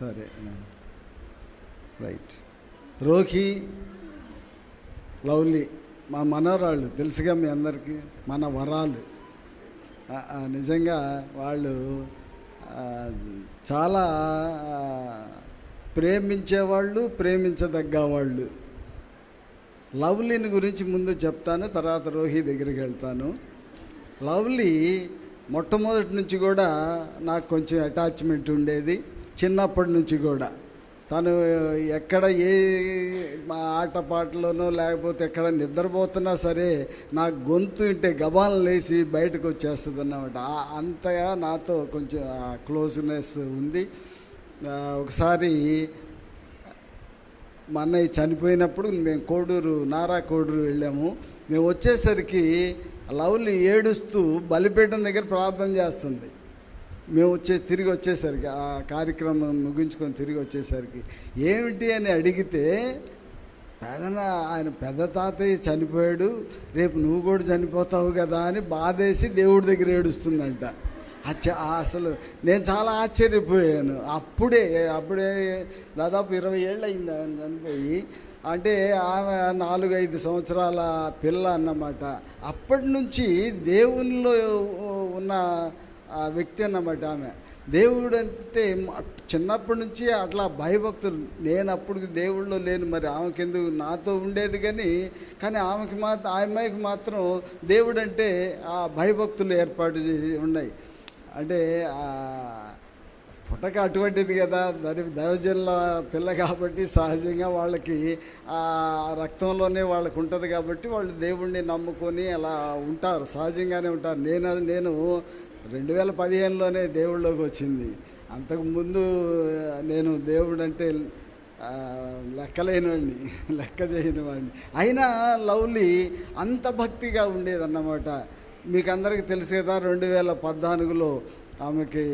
సరే right. Rohi lovely మా మనవరాళ్ళు తెలుసుగా మీ అందరికీ? మన వరాలు. నిజంగా వాళ్ళు చాలా ప్రేమించేవాళ్ళు ప్రేమించదగ్గ వాళ్ళు లవ్లీని గురించి ముందు చెప్తాను తర్వాత రోహి దగ్గరికి వెళ్తాను. లవ్లీ మొట్టమొదటి నుంచి కూడా నాకు కొంచెం అటాచ్మెంట్ ఉండేది. చిన్నప్పటి నుంచి కూడా. తను ఎక్కడ ఏ మా ఆటపాటలోనో లేకపోతే ఎక్కడ నిద్రపోతున్నా సరే నా గొంతు ఇంటే గబాలను లేచి బయటకు వచ్చేస్తుంది అన్నమాట అంతగా నాతో కొంచెం క్లోజ్నెస్ ఉంది. ఒకసారి మా అన్నయ్య చనిపోయినప్పుడు మేము కోడూరు నారా కోడూరు వెళ్ళాము. మేము వచ్చేసరికి లవ్లీ ఏడుస్తూ బలిపీఠం దగ్గర ప్రార్థన చేస్తుంది. మేము వచ్చే తిరిగి వచ్చేసరికి ఆ కార్యక్రమం ముగించుకొని తిరిగి వచ్చేసరికి ఏమిటి అని అడిగితే పెదన ఆయన పెద్ద తాతయ్య చనిపోయాడు రేపు నువ్వు కూడా చనిపోతావు కదా అని బాధేసి దేవుడి దగ్గర ఏడుస్తుందంట. అచ్చ అసలు నేను చాలా ఆశ్చర్యపోయాను. అప్పుడే అప్పుడే దాదాపు ఇరవై ఏళ్ళు అయింది ఆయన చనిపోయి. అంటే ఆమె నాలుగైదు సంవత్సరాల పిల్ల అన్నమాట. అప్పటి నుంచి దేవునిలో ఉన్న ఆ వ్యక్తి అన్నమాట ఆమె. దేవుడు అంటే చిన్నప్పటి నుంచి అట్లా భయభక్తులు. నేను అప్పుడు దేవుళ్ళో లేను మరి ఆమెకెందుకు? నాతో ఉండేది కానీ కానీ ఆమెకి మాత్రం ఆ అమ్మాయికి మాత్రం దేవుడు అంటే ఆ భయభక్తులు ఏర్పాటు ఉన్నాయి. అంటే పుట్టక అటువంటిది కదా దరి దైవజనుల పిల్ల కాబట్టి సహజంగా వాళ్ళకి ఆ రక్తంలోనే వాళ్ళకి ఉంటుంది కాబట్టి వాళ్ళు దేవుణ్ణి నమ్ముకొని అలా ఉంటారు సహజంగానే ఉంటారు. నేను నేను రెండు వేల పదిహేనులోనే దేవుళ్ళలోకి వచ్చింది. అంతకుముందు నేను దేవుడు అంటే లెక్కలేనివాడిని లెక్క చేయని వాడిని అయినా లవ్లీ అంత భక్తిగా ఉండేదన్నమాట. మీకు అందరికీ తెలుసు కదా రెండు వేల పద్నాలుగులో ఆమెకి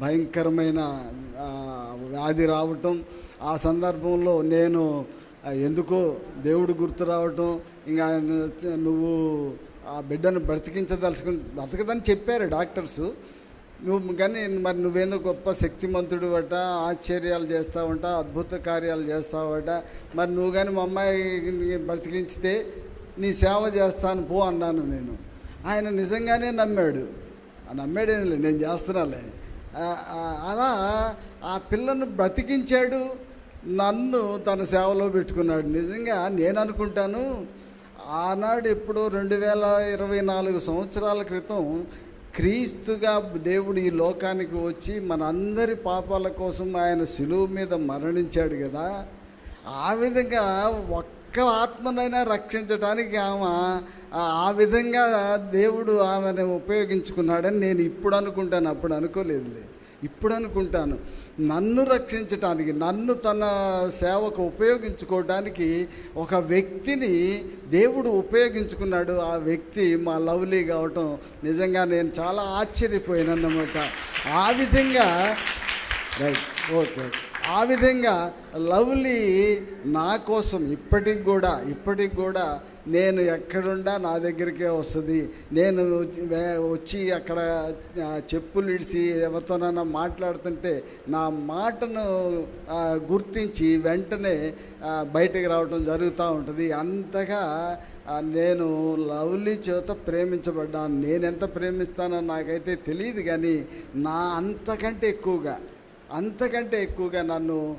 భయంకరమైన వ్యాధి రావటం. ఆ సందర్భంలో నేను ఎందుకో దేవుడు గుర్తు రావటం. ఇంకా నువ్వు ఆ బిడ్డను బ్రతికించదలుచుకు బ్రతకదని చెప్పారు డాక్టర్సు. నువ్వు కానీ మరి నువ్వేందో గొప్ప శక్తిమంతుడు అట ఆశ్చర్యాలు చేస్తావంట అద్భుత కార్యాలు చేస్తావట మరి నువ్వు కానీ మా అమ్మాయి బ్రతికించితే నీ సేవ చేస్తాను పో అన్నాను నేను. ఆయన నిజంగానే నమ్మాడు. నమ్మాడేనులే నమ్మాడేం నేను చేస్తున్నాలే అలా ఆ పిల్లను బ్రతికించాడు నన్ను తన సేవలో పెట్టుకున్నాడు. నిజంగా నేను అనుకుంటాను ఆనాడు ఇప్పుడు రెండు వేల ఇరవై నాలుగు సంవత్సరాల క్రితం క్రీస్తుగా దేవుడు ఈ లోకానికి వచ్చి మన అందరి పాపాల కోసం ఆయన సులువు మీద మరణించాడు కదా. ఆ విధంగా ఒక్క ఆత్మనైనా రక్షించడానికి ఆమె ఆ- ఆ విధంగా దేవుడు ఆమెను ఉపయోగించుకున్నాడని నేను ఇప్పుడు అనుకుంటాను అప్పుడు అనుకోలేదులే. ఇప్పుడు అనుకుంటాను నన్ను రక్షించటానికి నన్ను తన సేవకు ఉపయోగించుకోవడానికి ఒక వ్యక్తిని దేవుడు ఉపయోగించుకున్నాడు. ఆ వ్యక్తి మా లవ్లీ కావటం నిజంగా నేను చాలా ఆశ్చర్యపోయాను అన్నమాట ఆ విధంగా రైట్ ఓకే ఓకే. ఆ విధంగా లవ్లీ నా కోసం ఇప్పటికి కూడా ఇప్పటికి కూడా నేను ఎక్కడుండా నా దగ్గరికే వస్తుంది. నేను వచ్చి అక్కడ చెప్పులు ఇడిసి ఎవరితోనైనా మాట్లాడుతుంటే నా మాటను గుర్తించి వెంటనే బయటకు రావడం జరుగుతూ ఉంటుంది. అంతగా నేను లవ్లీ చేత ప్రేమించబడ్డాను. నేను ఎంత ప్రేమిస్తానో నాకైతే తెలియదు కానీ నా అంతకంటే ఎక్కువగా అంతకంటే ఎక్కువగా నన్ను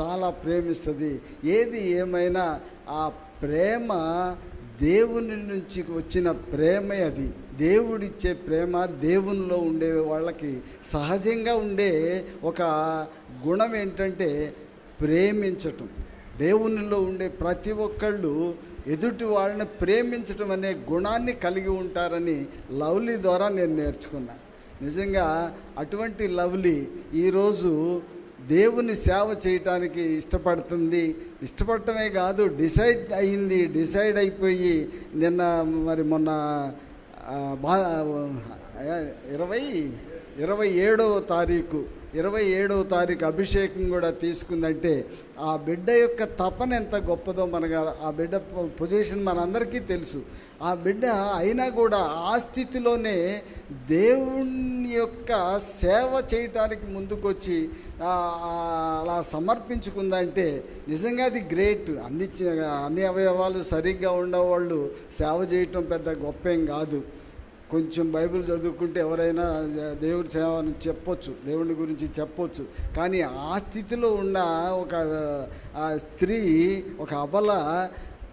చాలా ప్రేమిస్తుంది. ఏది ఏమైనా ఆ ప్రేమ దేవుని నుంచి వచ్చిన ప్రేమే అది. దేవుడిచ్చే ప్రేమ దేవునిలో ఉండే వాళ్ళకి సహజంగా ఉండే ఒక గుణం ఏంటంటే ప్రేమించటం. దేవునిలో ఉండే ప్రతి ఒక్కళ్ళు ఎదుటి వాళ్ళని ప్రేమించటం అనే గుణాన్ని కలిగి ఉంటారని లవ్లీ ద్వారా నేను నేర్చుకున్నాను నిజంగా అటువంటి లవ్లీ ఈరోజు దేవుని సేవ చేయటానికి ఇష్టపడుతుంది. ఇష్టపడటమే కాదు డిసైడ్ అయింది డిసైడ్ అయిపోయి నిన్న మరి మొన్న బా ఇరవై ఇరవై ఏడవ తారీఖు ఇరవై ఏడవ తారీఖు అభిషేకం కూడా తీసుకుందంటే ఆ బిడ్డ యొక్క తపన ఎంత గొప్పదో మనకు ఆ బిడ్డ పొజిషన్ మనందరికీ తెలుసు. ఆ బిడ్డ అయినా కూడా ఆ స్థితిలోనే దేవుని యొక్క సేవ చేయటానికి ముందుకొచ్చి అలా సమర్పించుకుందంటే నిజంగా అది గ్రేట్. అన్ని అన్ని అవయవాలు సరిగ్గా ఉండేవాళ్ళు సేవ చేయటం పెద్ద గొప్ప ఏం కాదు. కొంచెం బైబిల్ చదువుకుంటే ఎవరైనా దేవుడి సేవ అని చెప్పొచ్చు దేవుడి గురించి చెప్పొచ్చు. కానీ ఆ స్థితిలో ఉన్న ఒక స్త్రీ ఒక అబల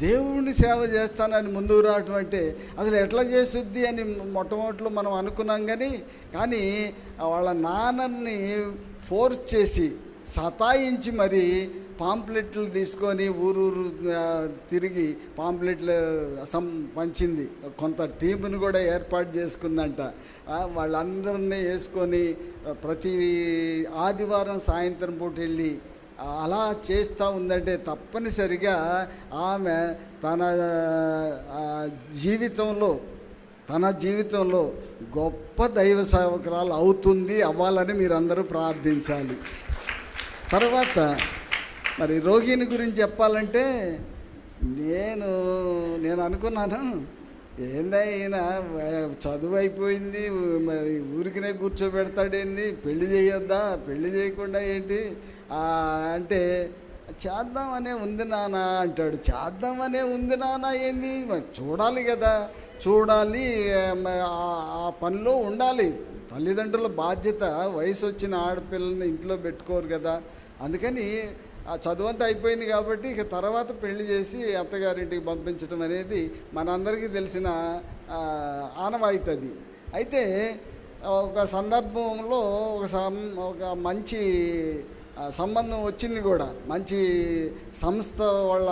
దేవుడిని సేవ చేస్తానని ముందుకు రావటం అంటే అసలు ఎట్లా చేస్తుంది అని మొట్టమొదటిలో మనం అనుకున్నాం కానీ కానీ వాళ్ళ నాన్నని ఫోర్స్ చేసి సతాయించి మరి పాంప్లెట్లు తీసుకొని ఊరూరు తిరిగి పాంప్లెట్లు సం పంచింది. కొంత టీంను కూడా ఏర్పాటు చేసుకుందంట. వాళ్ళందరినీ వేసుకొని ప్రతి ఆదివారం సాయంత్రం పూట వెళ్ళి అలా చేస్తూ ఉందంటే తప్పనిసరిగా ఆమె తన జీవితంలో తన జీవితంలో గొప్ప దైవ సేవకురాలు అవుతుంది అవ్వాలని మీరందరూ ప్రార్థించాలి. తర్వాత మరి రోగిని గురించి చెప్పాలంటే నేను నేను అనుకున్నాను ఏందైనా చదువు అయిపోయింది మరి ఊరికినే కూర్చోబెడతాడేంది పెళ్ళి చేయొద్దా? పెళ్ళి చేయకుండా ఏంటి? అంటే చేద్దామనే ఉంది నాన్న అంటాడు. చేద్దామనే ఉంది నాన్న ఏంది? మరి చూడాలి కదా. చూడాలి ఆ- ఆ పనిలో ఉండాలి. తల్లిదండ్రుల బాధ్యత. వయసు వచ్చిన ఆడపిల్లని ఇంట్లో పెట్టుకోరు కదా. అందుకని ఆ చదువంతా అయిపోయింది కాబట్టి ఇక తర్వాత పెళ్ళి చేసి అత్తగారింటికి పంపించడం అనేది మనందరికీ తెలిసిన ఆ, అది అయితే ఒక సందర్భంలో ఒక సం ఒక మంచి సంబంధం వచ్చింది కూడా. మంచి సంస్థ వాళ్ళ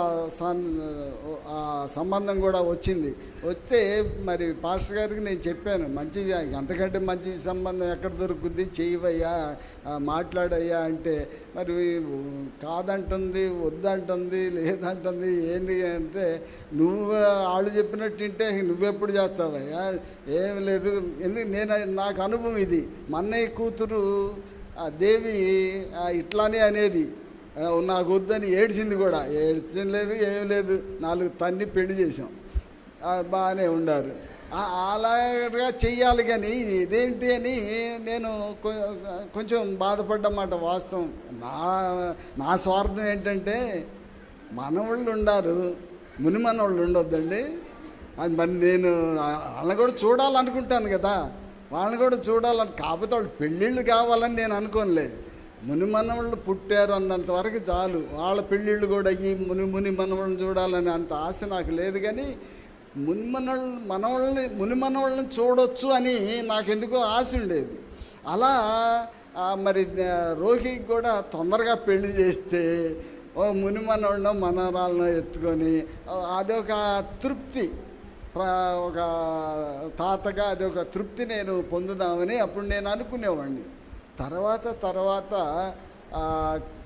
సంబంధం కూడా వచ్చింది. వస్తే మరి పాస్టర్ గారికి నేను చెప్పాను మంచి అంతకంటే మంచి సంబంధం ఎక్కడ దొరుకుద్ది? చేయవయ్యా మాట్లాడయ్యా అంటే మరి కాదంటుంది వద్దంటుంది లేదంటుంది ఏంది అంటే నువ్వు వాళ్ళు చెప్పినట్టు వింటే నువ్వెప్పుడు చేస్తావయ్యా? ఏం లేదు ఎందుకు? నేను నాకు అనుభవం ఇది. మా కూతురు ఆ దేవి ఇట్లానే అనేది నాకు వద్దని ఏడ్చింది కూడా. ఏడ్చింది లేదు ఏం లేదు. నాలుగు తన్ని పెళ్ళి చేసాం బాగానే ఉండారు. అలాగా చెయ్యాలి కానీ ఇదేంటి అని నేను కొ- కొంచెం బాధపడ్డమాట వాస్తవం. నా నా స్వార్థం ఏంటంటే మనవాళ్ళు ఉండారు. ముని మనవాళ్ళు ఉండొద్దండి. అది మరి నేను వాళ్ళని కూడా చూడాలనుకుంటాను కదా. వాళ్ళని కూడా చూడాలని కాకపోతే వాళ్ళు పెళ్ళిళ్ళు కావాలని నేను అనుకోనులే. ముని మనవాళ్ళు పుట్టారు అన్నంత వరకు చాలు. వాళ్ళ పెళ్ళిళ్ళు కూడా ఈ ముని ముని మనవాళ్ళని చూడాలని అంత ఆశ నాకు లేదు కానీ ముని మనవాళ్ళు మనవాళ్ళని ముని మనవాళ్ళని చూడొచ్చు అని నాకెందుకో ఆశ ఉండేది. అలా మరి రోగికి రోహికి కూడా తొందరగా పెళ్ళి చేస్తే ఓ ముని మనవాళ్ళనో మనవరాలను ఎత్తుకొని అదొక తృప్తి. ఒక తాతగా అది ఒక తృప్తి నేను పొందుదామని అప్పుడు నేను అనుకునేవాడిని. తర్వాత తర్వాత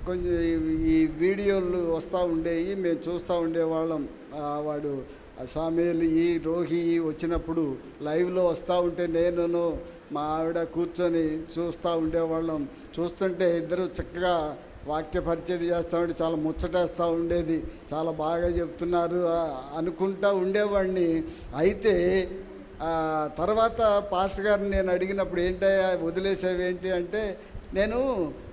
కొంచెం ఈ- వీడియోలు వస్తూ ఉండేవి మేము చూస్తూ ఉండేవాళ్ళం. వాడు సామీలు ఈ రోహి వచ్చినప్పుడు లైవ్లో వస్తూ ఉంటే నేను మా ఆవిడ కూర్చొని చూస్తూ ఉండేవాళ్ళం. చూస్తుంటే ఇద్దరు చక్కగా వాక్య పరిచయం చేస్తూ ఉంటే చాలా ముచ్చటేస్తూ ఉండేది. చాలా బాగా చెప్తున్నారు. అనుకుంటా ఉండేవాడిని. అయితే తర్వాత పాస్టర్ గారిని నేను అడిగినప్పుడు ఏంటయ్యా వదిలేసావు ఏంటి అంటే నేను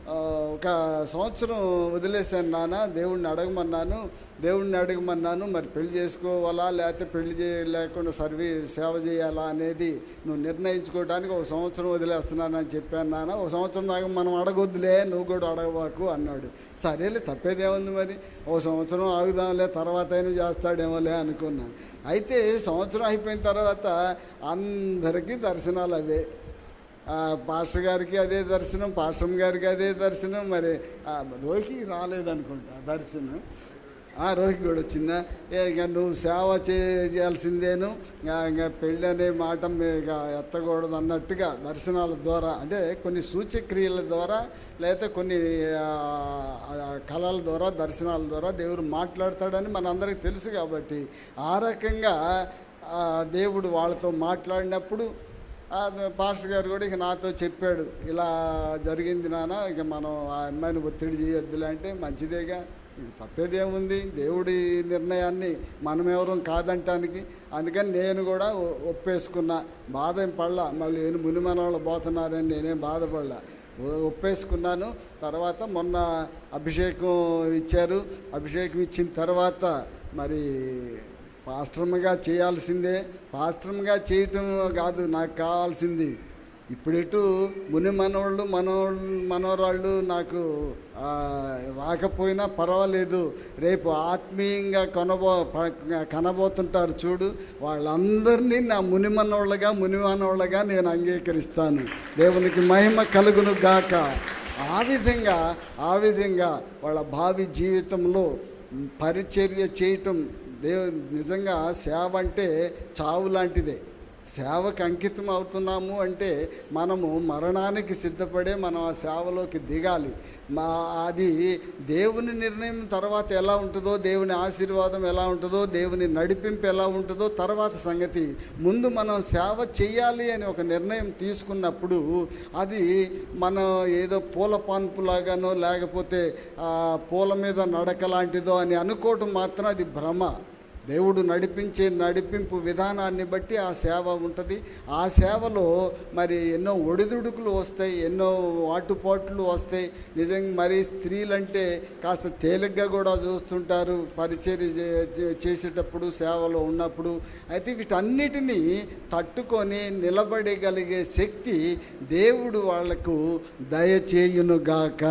ఒక సంవత్సరం వదిలేశాను నాన్న దేవుణ్ణి అడగమన్నాను దేవుణ్ణి అడగమన్నాను మరి పెళ్ళి చేసుకోవాలా లేకపోతే పెళ్ళి చేయలేకుండా సర్వీ సేవ చేయాలా అనేది నువ్వు నిర్ణయించుకోవడానికి ఒక సంవత్సరం వదిలేస్తున్నానని చెప్పాను నాన్న. ఒక సంవత్సరం దాకా మనం అడగొద్దులే నువ్వు కూడా అడగబాకు అన్నాడు. సరేలే తప్పేదేముంది మరి. ఒక సంవత్సరం ఆగుదాంలే తర్వాత అయినా చేస్తాడేమోలే అనుకున్నా. అయితే సంవత్సరం అయిపోయిన తర్వాత అందరికీ దర్శనాలు అవే. పాస్టర్ గారికి అదే దర్శనం పాస్టర్ గారికి అదే దర్శనం మరి ఆ, రోహికి రాలేదనుకుంటా దర్శనం. ఆ రోహికి కూడా వచ్చిందా? ఇక నువ్వు సేవ చేయాల్సిందేను ఇంకా పెళ్ళి అనే మాట ఇక ఎత్తకూడదు అన్నట్టుగా దర్శనాల ద్వారా అంటే కొన్ని సూచక్రియల ద్వారా లేకపోతే కొన్ని కళల ద్వారా దర్శనాల ద్వారా దేవుడు మాట్లాడతాడని మనందరికీ తెలుసు కాబట్టి ఆ రకంగా దేవుడు వాళ్ళతో మాట్లాడినప్పుడు పాస్టర్ గారు కూడా ఇక నాతో చెప్పాడు ఇలా జరిగింది నాన్న ఇక మనం ఆ అమ్మాయిని ఒత్తిడి చేయొద్దులే అంటే మంచిదేగా తప్పేదేముంది దేవుడి నిర్ణయాన్ని మనమెవరం కాదంటానికి. అందుకని నేను కూడా ఒప్పేసుకున్నా బాధ ఏం పడలా మళ్ళీ నేను మునిమనవాళ్ళు పోతున్నారని నేనేం బాధపడలా. ఒప్పేసుకున్నాను తర్వాత మొన్న అభిషేకం ఇచ్చారు అభిషేకం ఇచ్చిన తర్వాత మరి పాస్టర్గా చేయాల్సిందే. పాస్టర్గా చేయటం కాదు నాకు కావాల్సింది. ఇప్పుడెటు ముని మనవాళ్ళు మనోళ్ళు మనవరాళ్ళు నాకు రాకపోయినా పర్వాలేదు. రేపు ఆత్మీయంగా కొనబో కనబోతుంటారు చూడు. వాళ్ళందరినీ నా ముని మనవాళ్ళగా ముని మనవాళ్ళగా నేను అంగీకరిస్తాను. దేవునికి మహిమ కలుగును గాక. ఆ విధంగా ఆ విధంగా వాళ్ళ భావి జీవితంలో పరిచర్య చేయటం దేవు నిజంగా సేవ అంటే చావు లాంటిదే. సేవకు అంకితం అవుతున్నాము అంటే మనము మరణానికి సిద్ధపడే మనం ఆ సేవలోకి దిగాలి. మా అది దేవుని నిర్ణయం తర్వాత ఎలా ఉంటుందో దేవుని ఆశీర్వాదం ఎలా ఉంటుందో దేవుని నడిపింపు ఎలా ఉంటుందో తర్వాత సంగతి. ముందు మనం సేవ చేయాలి అని ఒక నిర్ణయం తీసుకున్నప్పుడు అది మనం ఏదో పూల పాన్పులాగానో లేకపోతే పూల మీద నడక లాంటిదో అని అనుకోవటం మాత్రం అది భ్రమ. దేవుడు నడిపించే నడిపింపు విధానాన్ని బట్టి ఆ సేవ ఉంటుంది. ఆ సేవలో మరి ఎన్నో ఒడిదుడుకులు వస్తాయి ఎన్నో వాటుపాట్లు వస్తాయి. నిజంగా మరి స్త్రీలంటే కాస్త తేలిగ్గా కూడా చూస్తుంటారు పరిచర్య చేసేటప్పుడు సేవలో ఉన్నప్పుడు. అయితే వీటన్నిటినీ తట్టుకొని నిలబడగలిగే శక్తి దేవుడు వాళ్ళకు దయచేయునుగాక.